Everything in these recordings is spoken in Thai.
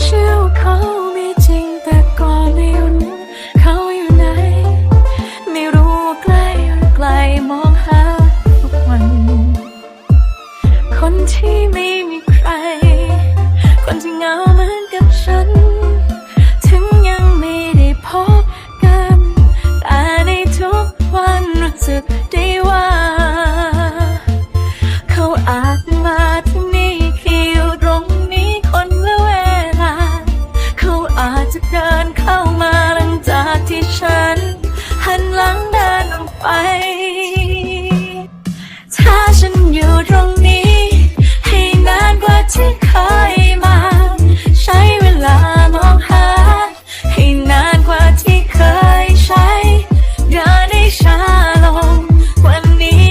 เชื่อเขาไม่จริงแต่ก็ไม่รู้เขาอยู่ไหน ไม่รู้ใกล้หรือไกลมองหาทุกวัน คนที่ไม่มีใคร คนที่เหงาเหมือนกับฉัน ถึงยังไม่ได้พบกัน แต่ในทุกวันรู้สึก จะเดินเข้ามาหลังจากที่ฉัน หันหลังเดินออกไป ถ้าฉันอยู่ตรงนี้ ให้นานกว่าที่เคยมา ใช้เวลามองหา ให้นานกว่าที่เคยใช้ เดินให้ช้าลง วันนี้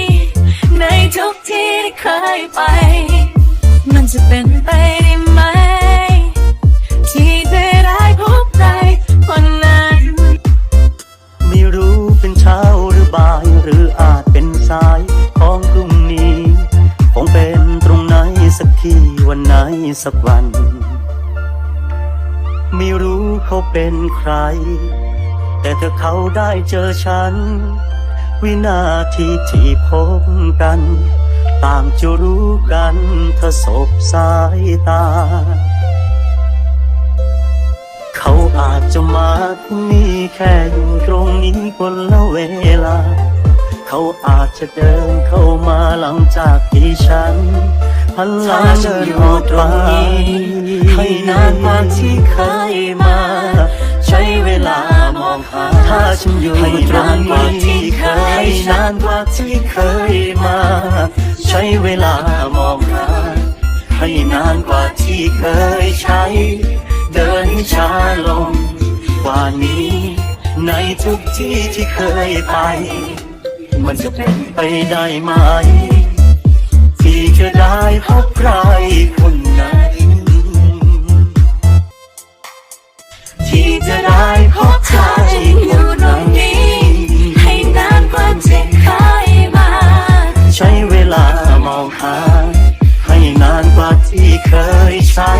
ในทุกที่ที่เคยไป มันจะเป็นไป สักวัน ไม่รู้เขาเป็นใคร แต่ถ้าเขาได้เจอฉัน วินาทีที่พบกัน ต่างจะรู้กันถ้าสบสายตา เขาอาจจะมาที่นี่แค่อยู่ตรงนี้คนละเวลา เขาอาจจะเดินเข้ามาหลังจากที่ฉัน หันหลังเดินออกไปให้นานกว่าที่เคยมา ใช้เวลามองหาถ้าฉันอยู่ตรงนี้ที่เคยนานกว่าที่เคยมา ใช้เวลามองหาให้นานกว่าที่เคยใช้ เดินช้าลงกว่านี้ในทุกที่ที่เคยไป มันจะเป็นไปได้ไหม จะได้พบใครคนไหนที่จะได้พบใธออยู่ตรงนี้ ให้นานกว่าที่เคยมา ใช้เวลามองหา ให้นานกว่าที่เคยใช้